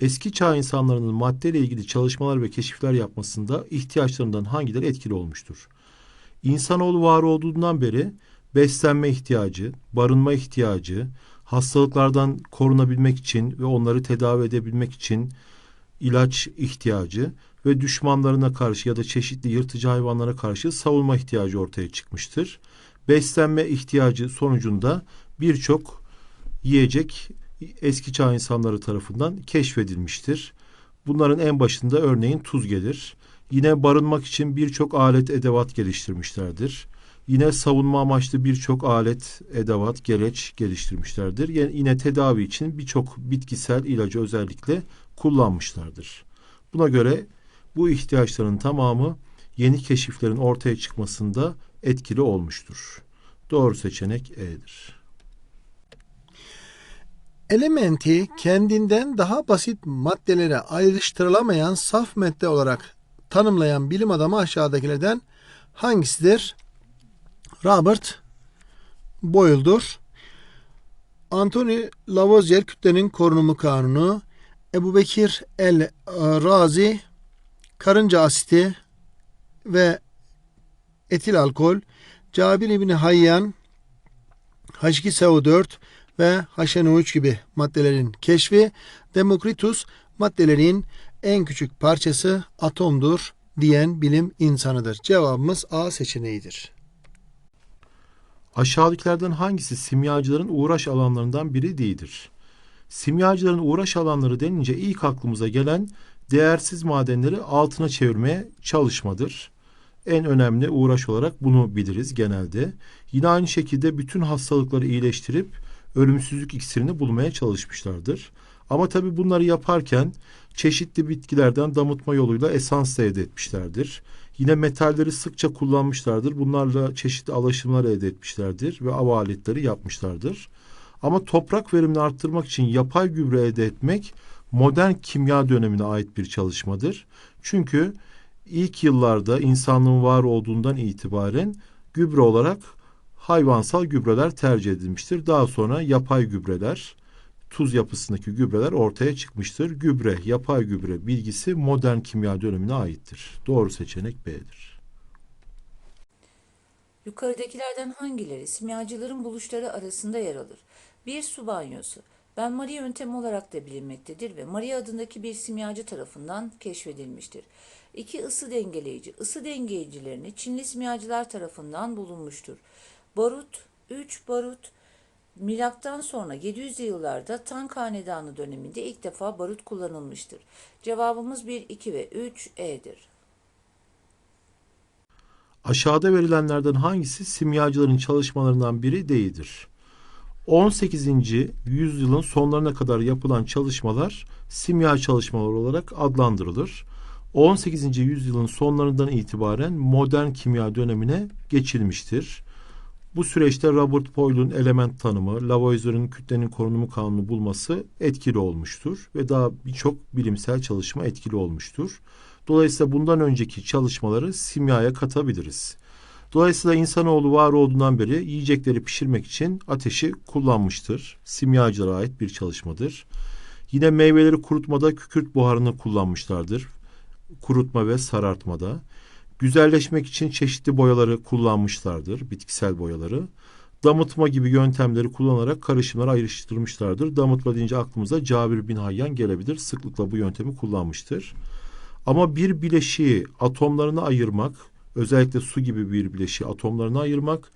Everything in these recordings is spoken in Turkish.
Eski çağ insanlarının maddeyle ilgili çalışmalar ve keşifler yapmasında ihtiyaçlarından hangileri etkili olmuştur? İnsanoğlu var olduğundan beri beslenme ihtiyacı, barınma ihtiyacı, hastalıklardan korunabilmek için ve onları tedavi edebilmek için ilaç ihtiyacı ve düşmanlarına karşı ya da çeşitli yırtıcı hayvanlara karşı savunma ihtiyacı ortaya çıkmıştır. Beslenme ihtiyacı sonucunda birçok yiyecek eski çağ insanları tarafından keşfedilmiştir. Bunların en başında örneğin tuz gelir. Yine barınmak için birçok alet edevat geliştirmişlerdir. Yine savunma amaçlı birçok alet, edevat, gereç geliştirmişlerdir. Yine tedavi için birçok bitkisel ilacı özellikle kullanmışlardır. Buna göre bu ihtiyaçların tamamı yeni keşiflerin ortaya çıkmasında etkili olmuştur. Doğru seçenek E'dir. Elementi kendinden daha basit maddelere ayrıştırılamayan saf madde olarak tanımlayan bilim adamı aşağıdakilerden hangisidir? Robert Boyle'dur. Anthony Lavoisier kütlenin korunumu kanunu, Ebu Bekir el Razi karınca asiti ve etil alkol, Cabir İbni Hayyan H2SO4 ve HNO3 gibi maddelerin keşfi, Demokritus maddelerin en küçük parçası atomdur diyen bilim insanıdır. Cevabımız A seçeneğidir. Aşağıdakilerden hangisi simyacıların uğraş alanlarından biri değildir? Simyacıların uğraş alanları denince ilk aklımıza gelen değersiz madenleri altına çevirmeye çalışmadır. En önemli uğraş olarak bunu biliriz genelde. Yine aynı şekilde bütün hastalıkları iyileştirip ölümsüzlük iksirini bulmaya çalışmışlardır. Ama tabi bunları yaparken çeşitli bitkilerden damıtma yoluyla esans elde etmişlerdir. Yine metalleri sıkça kullanmışlardır. Bunlarla çeşitli alaşımlar elde etmişlerdir ve av aletleri yapmışlardır. Ama toprak verimini arttırmak için yapay gübre elde etmek modern kimya dönemine ait bir çalışmadır. Çünkü ilk yıllarda insanlığın var olduğundan itibaren gübre olarak hayvansal gübreler tercih edilmiştir. Daha sonra yapay gübreler, tuz yapısındaki gübreler ortaya çıkmıştır. Gübre, yapay gübre bilgisi modern kimya dönemine aittir. Doğru seçenek B'dir. Yukarıdakilerden hangileri simyacıların buluşları arasında yer alır? 1. Su banyosu. Ben Maria yöntemi olarak da bilinmektedir ve Maria adındaki bir simyacı tarafından keşfedilmiştir. 2. Isı dengeleyici. Isı dengeyicilerini Çinli simyacılar tarafından bulunmuştur. Barut. 3. Barut. Milattan sonra 700'lü yıllarda Tang Hanedanı döneminde ilk defa barut kullanılmıştır. Cevabımız 1, 2 ve 3 E'dir. Aşağıda verilenlerden hangisi simyacıların çalışmalarından biri değildir? 18. yüzyılın sonlarına kadar yapılan çalışmalar simya çalışmaları olarak adlandırılır. 18. yüzyılın sonlarından itibaren modern kimya dönemine geçilmiştir. Bu süreçte Robert Boyle'un element tanımı, Lavoisier'in kütlenin korunumu kanunu bulması etkili olmuştur ve daha birçok bilimsel çalışma etkili olmuştur. Dolayısıyla bundan önceki çalışmaları simyaya katabiliriz. Dolayısıyla insanoğlu var olduğundan beri yiyecekleri pişirmek için ateşi kullanmıştır. Simyacılara ait bir çalışmadır. Yine meyveleri kurutmada kükürt buharını kullanmışlardır. Kurutma ve sarartmada. Güzelleşmek için çeşitli boyaları kullanmışlardır, bitkisel boyaları. Damıtma gibi yöntemleri kullanarak karışımları ayrıştırmışlardır. Damıtma deyince aklımıza Cabir bin Hayyan gelebilir. Sıklıkla bu yöntemi kullanmıştır. Ama bir bileşiği atomlarına ayırmak, özellikle su gibi bir bileşiği atomlarına ayırmak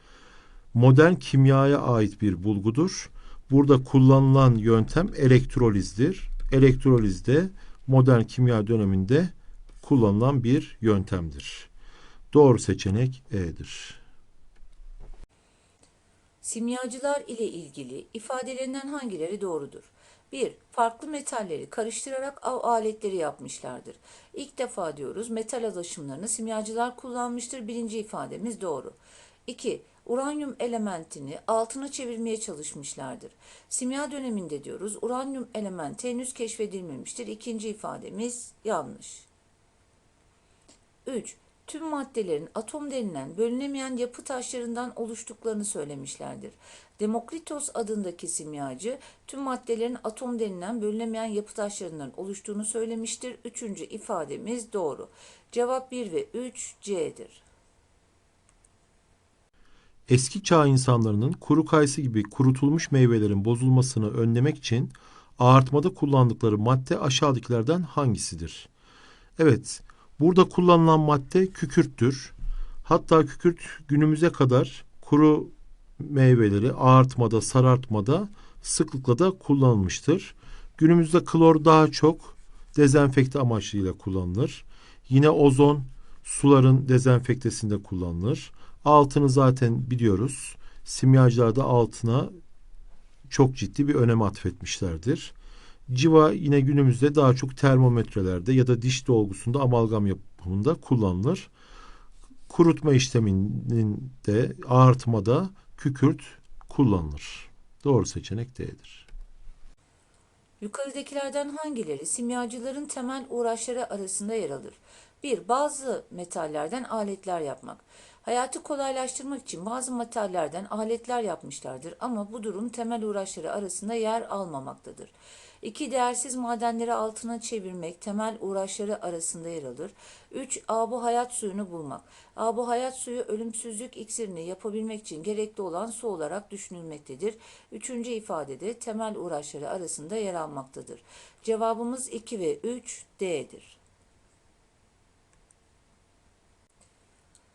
modern kimyaya ait bir bulgudur. Burada kullanılan yöntem elektrolizdir. Elektroliz de modern kimya döneminde kullanılan bir yöntemdir. Doğru seçenek E'dir. Simyacılar ile ilgili ifadelerinden hangileri doğrudur? 1. Farklı metalleri karıştırarak av aletleri yapmışlardır. İlk defa diyoruz metal alaşımlarını simyacılar kullanmıştır. Birinci ifademiz doğru. 2. Uranyum elementini altına çevirmeye çalışmışlardır. Simya döneminde diyoruz uranyum elementi henüz keşfedilmemiştir. İkinci ifademiz yanlış. 3. tüm maddelerin atom denilen bölünemeyen yapı taşlarından oluştuklarını söylemişlerdir. Demokritos adındaki simyacı tüm maddelerin atom denilen bölünemeyen yapı taşlarından oluştuğunu söylemiştir. Üçüncü ifademiz doğru. Cevap 1 ve 3 C'dir. Eski çağ insanlarının kuru kayısı gibi kurutulmuş meyvelerin bozulmasını önlemek için ağartmada kullandıkları madde aşağıdakilerden hangisidir? Evet, burada kullanılan madde kükürttür. Hatta kükürt günümüze kadar kuru meyveleri ağartmada, sarartmada sıklıkla da kullanılmıştır. Günümüzde klor daha çok dezenfekte amaçlıyla kullanılır. Yine ozon suların dezenfektesinde kullanılır. Altını zaten biliyoruz. Simyacılar da altına çok ciddi bir önem atfetmişlerdir. Civa yine günümüzde daha çok termometrelerde ya da diş dolgusunda amalgam yapımında kullanılır. Kurutma işleminin de ağartmada kükürt kullanılır. Doğru seçenek D'dir. Yukarıdakilerden hangileri simyacıların temel uğraşları arasında yer alır? 1. Bazı metallerden aletler yapmak. Hayatı kolaylaştırmak için bazı metallerden aletler yapmışlardır ama bu durum temel uğraşları arasında yer almamaktadır. 2. Değersiz madenleri altına çevirmek temel uğraşları arasında yer alır. 3. Abu hayat suyunu bulmak. Abu hayat suyu ölümsüzlük iksirini yapabilmek için gerekli olan su olarak düşünülmektedir. Üçüncü ifadede temel uğraşları arasında yer almaktadır. Cevabımız 2 ve 3 D'dir.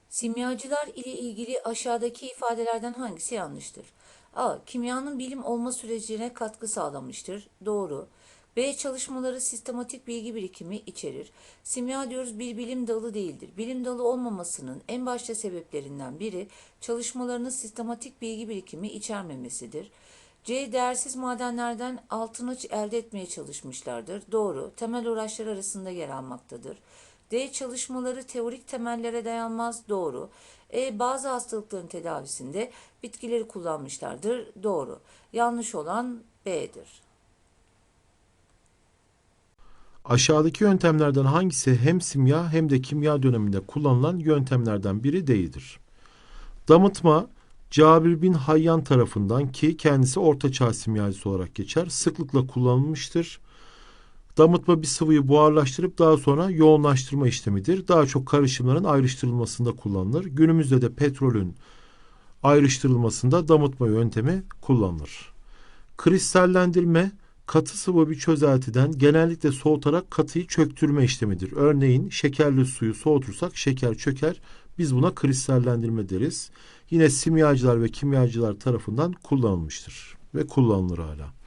Simyacılar ile ilgili aşağıdaki ifadelerden hangisi yanlıştır? A. Kimyanın bilim olma sürecine katkı sağlamıştır. Doğru. B. Çalışmaları sistematik bilgi birikimi içerir. Simya diyoruz bir bilim dalı değildir. Bilim dalı olmamasının en başta sebeplerinden biri çalışmalarının sistematik bilgi birikimi içermemesidir. C. Değersiz madenlerden altını elde etmeye çalışmışlardır. Doğru. Temel uğraşlar arasında yer almaktadır. D. Çalışmaları teorik temellere dayanmaz. Doğru. E. Bazı hastalıkların tedavisinde bitkileri kullanmışlardır. Doğru. Yanlış olan B'dir. Aşağıdaki yöntemlerden hangisi hem simya hem de kimya döneminde kullanılan yöntemlerden biri değildir? Damıtma, Cabir bin Hayyan tarafından ki kendisi ortaçağ simyacısı olarak geçer, sıklıkla kullanılmıştır. Damıtma bir sıvıyı buharlaştırıp daha sonra yoğunlaştırma işlemidir. Daha çok karışımların ayrıştırılmasında kullanılır. Günümüzde de petrolün ayrıştırılmasında damıtma yöntemi kullanılır. Kristallendirme katı sıvı bir çözeltiden genellikle soğutarak katıyı çöktürme işlemidir. Örneğin şekerli suyu soğutursak şeker çöker. Biz buna kristallendirme deriz. Yine simyacılar ve kimyacılar tarafından kullanılmıştır ve kullanılır hala.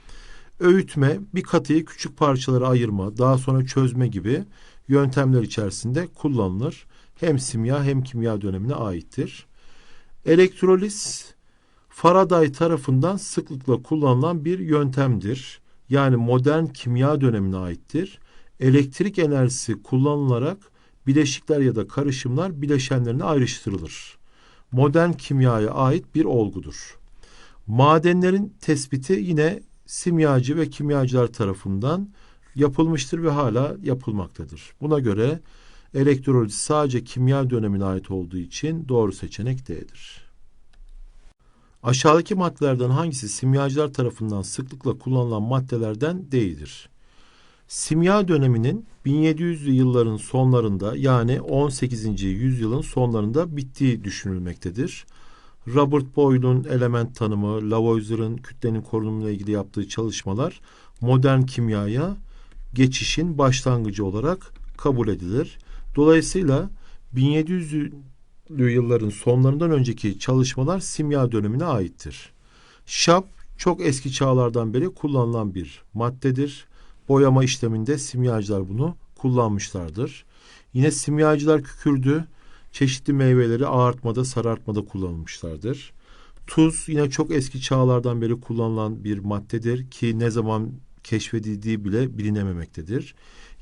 Öğütme bir katıyı küçük parçalara ayırma, daha sonra çözme gibi yöntemler içerisinde kullanılır. Hem simya hem kimya dönemine aittir. Elektroliz Faraday tarafından sıklıkla kullanılan bir yöntemdir. Yani modern kimya dönemine aittir. Elektrik enerjisi kullanılarak bileşikler ya da karışımlar bileşenlerine ayrıştırılır. Modern kimyaya ait bir olgudur. Madenlerin tespiti yine simyacı ve kimyacılar tarafından yapılmıştır ve hala yapılmaktadır. Buna göre elektroliz sadece kimya dönemine ait olduğu için doğru seçenek D'dir. Aşağıdaki maddelerden hangisi simyacılar tarafından sıklıkla kullanılan maddelerden değildir? Simya döneminin 1700'lü yılların sonlarında yani 18. yüzyılın sonlarında bittiği düşünülmektedir. Robert Boyle'un element tanımı, Lavoisier'ın kütlenin korunumuyla ilgili yaptığı çalışmalar modern kimyaya geçişin başlangıcı olarak kabul edilir. Dolayısıyla 1700'lü yılların sonlarından önceki çalışmalar simya dönemine aittir. Şap çok eski çağlardan beri kullanılan bir maddedir. Boyama işleminde simyacılar bunu kullanmışlardır. Yine simyacılar kükürdü çeşitli meyveleri ağartmada, sarartmada kullanılmışlardır. Tuz yine çok eski çağlardan beri kullanılan bir maddedir ki ne zaman keşfedildiği bile bilinememektedir.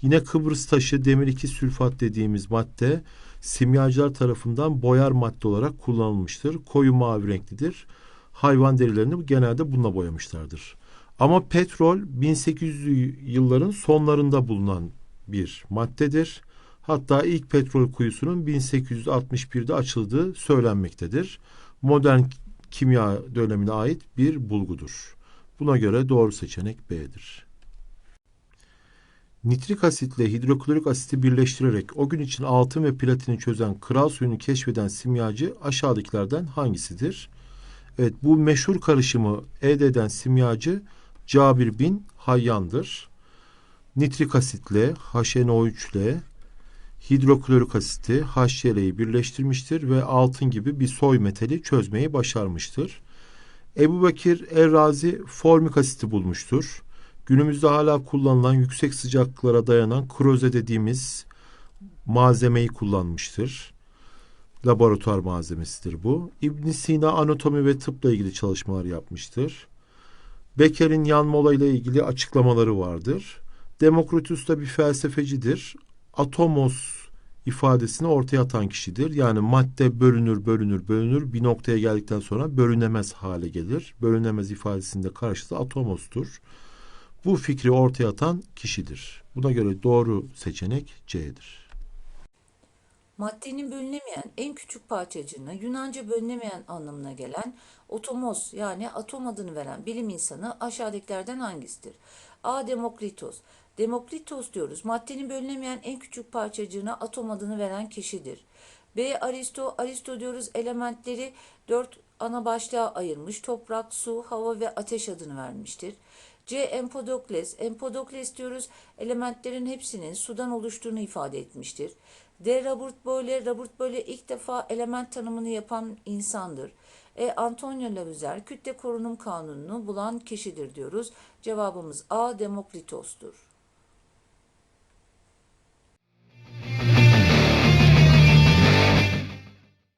Yine Kıbrıs taşı demir 2 sülfat dediğimiz madde simyacılar tarafından boyar madde olarak kullanılmıştır. Koyu mavi renklidir. Hayvan derilerini genelde bununla boyamışlardır. Ama petrol 1800'lü yılların sonlarında bulunan bir maddedir. Hatta ilk petrol kuyusunun 1861'de açıldığı söylenmektedir. Modern kimya dönemine ait bir bulgudur. Buna göre doğru seçenek B'dir. Nitrik asitle hidroklorik asiti birleştirerek o gün için altın ve platini çözen kral suyunu keşfeden simyacı aşağıdakilerden hangisidir? Evet bu meşhur karışımı elde eden simyacı Cabir bin Hayyan'dır. Nitrik asitle HNO3 ile hidroklorik asiti HCl'yi birleştirmiştir ve altın gibi bir soy metali çözmeyi başarmıştır. Ebu Bekir Errazi formik asiti bulmuştur. Günümüzde hala kullanılan yüksek sıcaklıklara dayanan kroze dediğimiz malzemeyi kullanmıştır. Laboratuvar malzemesidir bu. İbn Sina anatomi ve tıpla ilgili çalışmalar yapmıştır. Becker'in yanma olayıyla ilgili açıklamaları vardır. Demokritus da bir felsefecidir. Atomos ifadesini ortaya atan kişidir. Yani madde bölünür, bölünür, bölünür. Bir noktaya geldikten sonra bölünemez hale gelir. Bölünemez ifadesinde karşısı atomostur. Bu fikri ortaya atan kişidir. Buna göre doğru seçenek C'dir. Maddenin bölünemeyen en küçük parçacığına Yunanca bölünemeyen anlamına gelen otomos yani atom adını veren bilim insanı aşağıdakilerden hangisidir? A. Demokritos. Demokritos diyoruz. Maddenin bölünemeyen en küçük parçacığına atom adını veren kişidir. B. Aristo. Aristo diyoruz elementleri dört ana başlığa ayırmış. Toprak, su, hava ve ateş adını vermiştir. C. Empedokles. Empedokles diyoruz elementlerin hepsinin sudan oluştuğunu ifade etmiştir. D. Robert Boyle. Robert Boyle ilk defa element tanımını yapan insandır. E. Antonio Lavoisier kütle korunum kanununu bulan kişidir diyoruz. Cevabımız A. Demokritos'tur.